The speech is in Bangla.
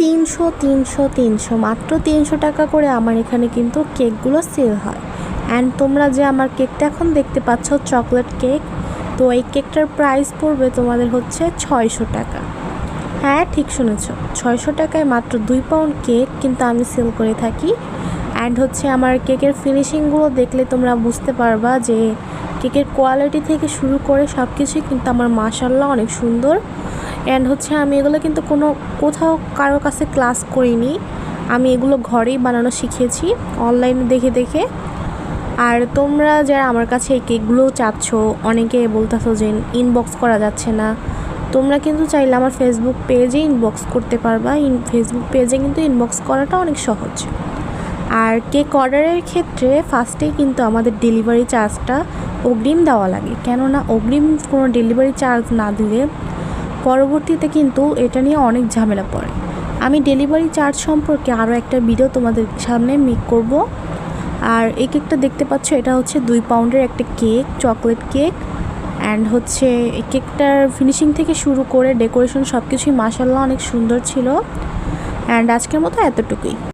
তিনশো তিনশো তিনশো, মাত্র তিনশো টাকা করে আমার এখানে কিন্তু কেকগুলো সেল হয়। অ্যান্ড তোমরা যে আমার কেকটা এখন দেখতে পাচ্ছ চকলেট কেক তো এই কেকটার প্রাইস পড়বে তোমাদের হচ্ছে ছয়শো টাকা। হ্যাঁ ঠিক শুনেছ। ছয়শো টাকায় মাত্র দুই পাউন্ড কেক কিন্তু আমি সেল করে থাকি। অ্যান্ড হচ্ছে আমার কেকের ফিনিশিংগুলো দেখলে তোমরা বুঝতে পারবা যে কেকের কোয়ালিটি থেকে শুরু করে সব কিছুই কিন্তু আমার মাসাল্লাহ অনেক সুন্দর। অ্যান্ড হচ্ছে আমি এগুলো কিন্তু কোনো, কোথাও কারও কাছে ক্লাস করিনি। আমি এগুলো ঘরেই বানানো শিখেছি অনলাইনে দেখে দেখে। আর তোমরা যারা আমার কাছে এই কেকগুলো চাচ্ছ, অনেকে বলতেছো যে ইনবক্স করা যাচ্ছে না। তোমরা কিন্তু চাইলে আমার ফেসবুক পেজে ইনবক্স করতে পারবা। ইন ফেসবুক পেজে কিন্তু ইনবক্স করাটা অনেক সহজ। আর কেক অর্ডারের ক্ষেত্রে ফার্স্টেই কিন্তু আমাদের ডেলিভারি চার্জটা অগ্রিম দেওয়া লাগে। কেননা অগ্রিম কোনো ডেলিভারি চার্জ না দিলে পরবর্তীতে কিন্তু এটা নিয়ে অনেক ঝামেলা পড়ে। আমি ডেলিভারি চার্জ সম্পর্কে আরও একটা ভিডিও তোমাদের সামনে মেক করব। আর এই কেকটা দেখতে পাচ্ছ, এটা হচ্ছে দুই পাউন্ডের একটা কেক, চকলেট কেক। অ্যান্ড হচ্ছে এই কেকটার ফিনিশিং থেকে শুরু করে ডেকোরেশন সব কিছুই মাসাল্লাহ অনেক সুন্দর ছিল। অ্যান্ড আজকের মতো এতটুকুই।